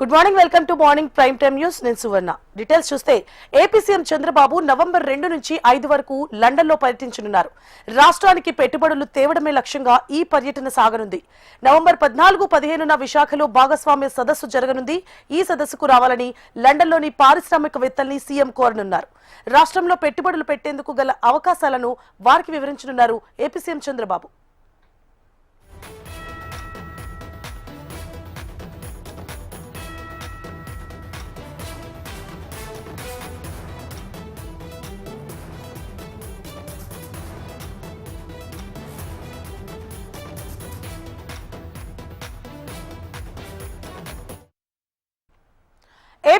Good morning welcome to morning prime time news నేను Suvarna. Details చూస్తే AP CM Chandrababu November రెండు నుంచి ఐదు వరకు లండన్లో పర్యటించనున్నారు. రాష్ట్రానికి పెట్టుబడులు తేవడమే లక్ష్యంగా ఈ పర్యటన సాగనుంది. నవంబర్ పద్నాలుగు పదిహేనున విశాఖలో భాగస్వామ్య సదస్సు జరగనుంది. ఈ సదస్సుకు రావాలని లండన్లోని పారిశ్రామికవేత్తల్ని సీఎం కోరనున్నారు. రాష్ట్రంలో పెట్టుబడులు పెట్టేందుకు గల అవకాశాలను వారికి వివరించనున్నారు AP CM Chandrababu.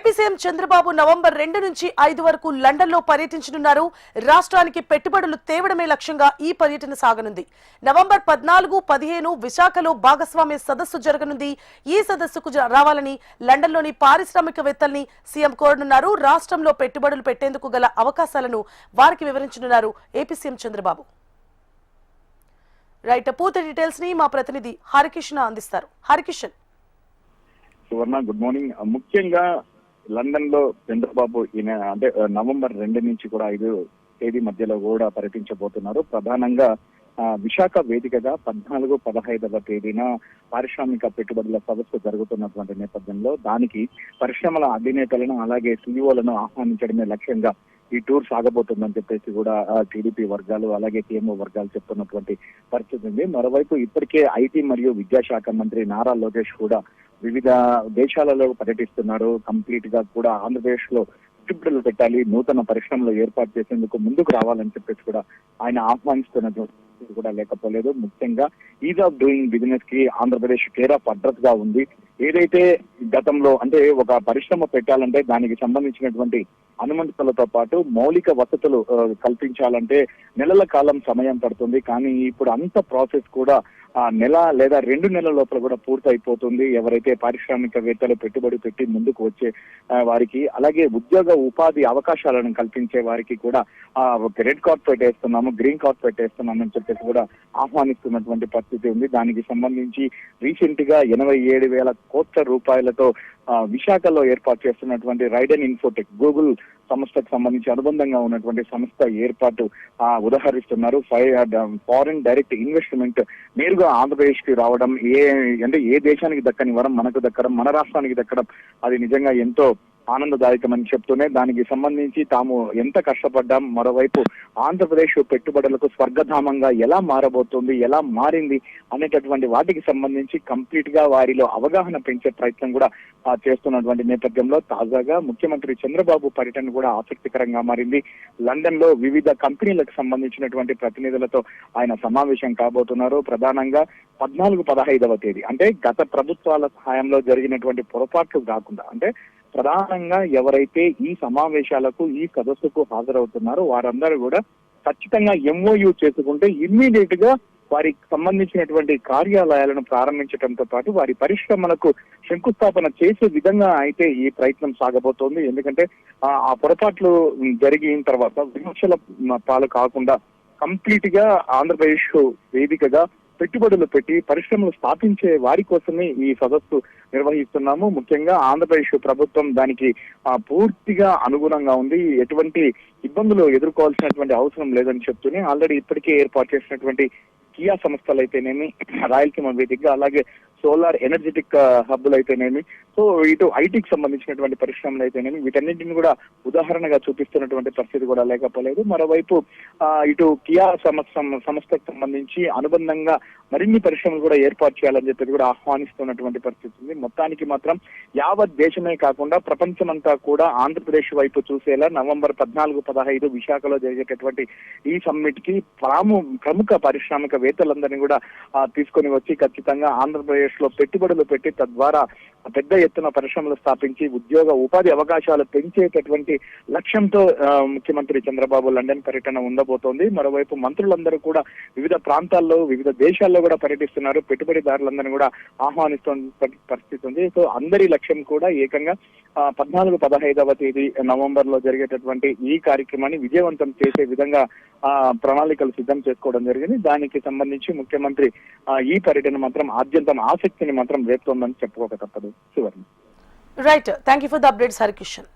AP CM Chandrababu November రెండు నుంచి ఐదు వరకు లండన్లో పర్యటించనున్నారు. రాష్ట్రానికి పెట్టుబడులు తేవడమే లక్ష్యంగా ఈ పర్యటన సాగనుంది. నవంబర్ పద్నాలుగు పదిహేను విశాఖలో భాగస్వామ్య సదస్సు జరగనుంది. ఈ సదస్సుకు జ- రావాలని లండన్లోని పారిశ్రామికవేత్తల్ని సీఎం కోరనున్నారు. రాష్ట్రంలో పెట్టుబడులు పెట్టేందుకు గల అవకాశాలను వారికి వివరించనున్నారు ఏపీ సీఎం చంద్రబాబు. రైట్ పూర్తి డీటెయిల్స్ని మా ప్రతినిధి హరికిషన్ అందిస్తారు. Harikishan Suvarna good morning. ముఖ్యంగా లండన్లో చంద్రబాబు ఈయన అంటే నవంబర్ రెండు నుంచి కూడా ఐదు తేదీ మధ్యలో కూడా పర్యటించబోతున్నారు. ప్రధానంగా ఆ, విశాఖ వేదికగా పద్నాలుగు పదహైదవ తేదీన పారిశ్రామిక పెట్టుబడుల సదస్సు జరుగుతున్నటువంటి నేపథ్యంలో దానికి పరిశ్రమల అధినేతలను అలాగే సీఈఓలను ఆహ్వానించడమే లక్ష్యంగా ఈ టూర్ సాగబోతుందని చెప్పేసి కూడా టీడీపీ వర్గాలు అలాగే టీఎంఓ వర్గాలు చెప్తున్నటువంటి పరిస్థితి ఉంది. మరోవైపు ఇప్పటికే ఐటీ మరియు విద్యాశాఖ మంత్రి నారా లోకేష్ కూడా వివిధ దేశాలలో పర్యటిస్తున్నారు. కంప్లీట్గా కూడా ఆంధ్రప్రదేశ్లో పెట్టుబడులు పెట్టాలి. నూతన పరిశ్రమలు ఏర్పాటు చేసేందుకు ముందుకు రావాలని చెప్పేసి కూడా ఆయన ఆహ్వానిస్తున్నటువంటి కూడా లేకపోలేదు. ముఖ్యంగా ఈజ్ ఆఫ్ డూయింగ్ బిజినెస్కి ఆంధ్రప్రదేశ్ కేర్ ఆఫ్ అడ్రస్గా ఉంది. ఏదైతే గతంలో అంటే ఒక పరిశ్రమ పెట్టాలంటే దానికి సంబంధించినటువంటి అనుమతులతో పాటు మౌలిక వసతులు కల్పించాలంటే నెలల కాలం సమయం పడుతుంది. కానీ ఇప్పుడు అంత ప్రాసెస్ కూడా ఆ నెల లేదా రెండు నెలల లోపల కూడా పూర్తయిపోతుంది. ఎవరైతే పారిశ్రామికవేత్తలు పెట్టుబడి పెట్టి ముందుకు వచ్చే వారికి అలాగే ఉద్యోగ ఉపాధి అవకాశాలను కల్పించే వారికి కూడా ఆ రెడ్ కార్డ్ పెట్టేస్తున్నాము గ్రీన్ కార్డ్ పెట్టేస్తున్నాము అని చెప్పేసి కూడా ఆహ్వానిస్తున్నటువంటి పరిస్థితి ఉంది. దానికి సంబంధించి రీసెంట్గా ఎనభై ఏడు వేల కోట్ల రూపాయలతో విశాఖలో ఏర్పాటు చేస్తున్నటువంటి రైడెన్ ఇన్ఫోటెక్ గూగుల్ సంస్థకు సంబంధించి అనుబంధంగా ఉన్నటువంటి సంస్థ ఏర్పాటు ఉదాహరిస్తున్నారు. ఫారిన్ డైరెక్ట్ ఇన్వెస్ట్మెంట్ నేరుగా ఆంధ్రప్రదేశ్కి రావడం ఏ అంటే ఏ దేశానికి దక్కని వరం మనకు దక్కడం మన రాష్ట్రానికి దక్కడం అది నిజంగా ఎంతో ఆనందదాయకమని చెప్తూనే దానికి సంబంధించి తాము ఎంత కష్టపడ్డాం మరోవైపు ఆంధ్రప్రదేశ్ పెట్టుబడులకు స్వర్గధామంగా ఎలా మారబోతుంది ఎలా మారింది అనేటటువంటి వాటికి సంబంధించి కంప్లీట్గా వారిలో అవగాహన పెంచే ప్రయత్నం కూడా చేస్తున్నటువంటి నేపథ్యంలో తాజాగా ముఖ్యమంత్రి చంద్రబాబు పర్యటన కూడా ఆసక్తికరంగా మారింది. లండన్లో వివిధ కంపెనీలకు సంబంధించినటువంటి ప్రతినిధులతో ఆయన సమావేశం కాబోతున్నారు. ప్రధానంగా పద్నాలుగు పదహైదవ తేదీ అంటే గత ప్రభుత్వాల సహాయంలో జరిగినటువంటి పొరపాట్లు కాకుండా అంటే ప్రధానంగా ఎవరైతే ఈ సమావేశాలకు ఈ సదస్సుకు హాజరవుతున్నారో వారందరూ కూడా ఖచ్చితంగా ఎంఓయూ చేసుకుంటే ఇమ్మీడియట్గా వారికి సంబంధించినటువంటి కార్యాలయాలను ప్రారంభించడంతో పాటు వారి పరిశ్రమలకు శంకుస్థాపన చేసే విధంగా అయితే ఈ ప్రయత్నం సాగబోతోంది. ఎందుకంటే ఆ ఆ పొరపాట్లు జరిగిన తర్వాత విమర్శల పాలు కాకుండా కంప్లీట్గా ఆంధ్రప్రదేశ్ వేదికగా పెట్టుబడులు పెట్టి పరిశ్రమలు స్థాపించే వారి కోసమే ఈ సదస్సు నిర్వహిస్తున్నాము. ముఖ్యంగా ఆంధ్రప్రదేశ్ ప్రభుత్వం దానికి పూర్తిగా అనుగుణంగా ఉంది. ఎటువంటి ఇబ్బందులు ఎదుర్కోవాల్సినటువంటి అవసరం లేదని చెప్తూనే ఆల్రెడీ ఇప్పటికే ఏర్పాటు చేసినటువంటి కియా సంస్థలు అయితేనేమి రాయలసీమ వేదికగా అలాగే సోలార్ ఎనర్జెటిక్ హబ్బులు అయితేనేమి సో ఇటు ఐటీకి సంబంధించినటువంటి పరిశ్రమలు అయితేనేమి వీటన్నింటిని కూడా ఉదాహరణగా చూపిస్తున్నటువంటి పరిస్థితి కూడా లేకపోలేదు. మరోవైపు ఇటు కియా సంస్థ సంస్థకు సంబంధించి అనుబంధంగా మరిన్ని పరిశ్రమలు కూడా ఏర్పాటు చేయాలని చెప్పి కూడా ఆహ్వానిస్తున్నటువంటి పరిస్థితి ఉంది. మొత్తానికి మాత్రం యావత్ దేశమే కాకుండా ప్రపంచమంతా కూడా ఆంధ్రప్రదేశ్ వైపు చూసేలా నవంబర్ పద్నాలుగు పదహైదు విశాఖలో జరిగేటటువంటి ఈ సమ్మిట్కి ప్రాము ప్రముఖ పారిశ్రామికవేత్తలందరినీ కూడా తీసుకొని వచ్చి ఖచ్చితంగా ఆంధ్రప్రదేశ్లో పెట్టుబడులు పెట్టి తద్వారా పెద్ద ఎత్తున పరిశ్రమలు స్థాపించి ఉద్యోగ ఉపాధి అవకాశాలు పెంచేటటువంటి లక్ష్యంతో ముఖ్యమంత్రి చంద్రబాబు లండన్ పర్యటన ఉండబోతోంది. మరోవైపు మంత్రులందరూ కూడా వివిధ ప్రాంతాల్లో వివిధ దేశాల్లో కూడా పర్యటిస్తున్నారు. పెట్టుబడిదారులందరినీ కూడా ఆహ్వానిస్తున్న పరిస్థితి ఉంది. సో అందరి లక్ష్యం కూడా ఏకంగా పద్నాలుగు పదహైదవ తేదీ నవంబర్లో జరిగేటటువంటి ఈ కార్యక్రమాన్ని విజయవంతం చేసే విధంగా ప్రణాళికలు సిద్ధం చేసుకోవడం జరిగింది. దానికి సంబంధించి ముఖ్యమంత్రి ఆ, ఈ పర్యటన మాత్రం ఆద్యంతం ఆసక్తిని మాత్రం రేపుతోందని చెప్పుకోక తప్పదు. Suvarna. Right thank you for the updates Harikishan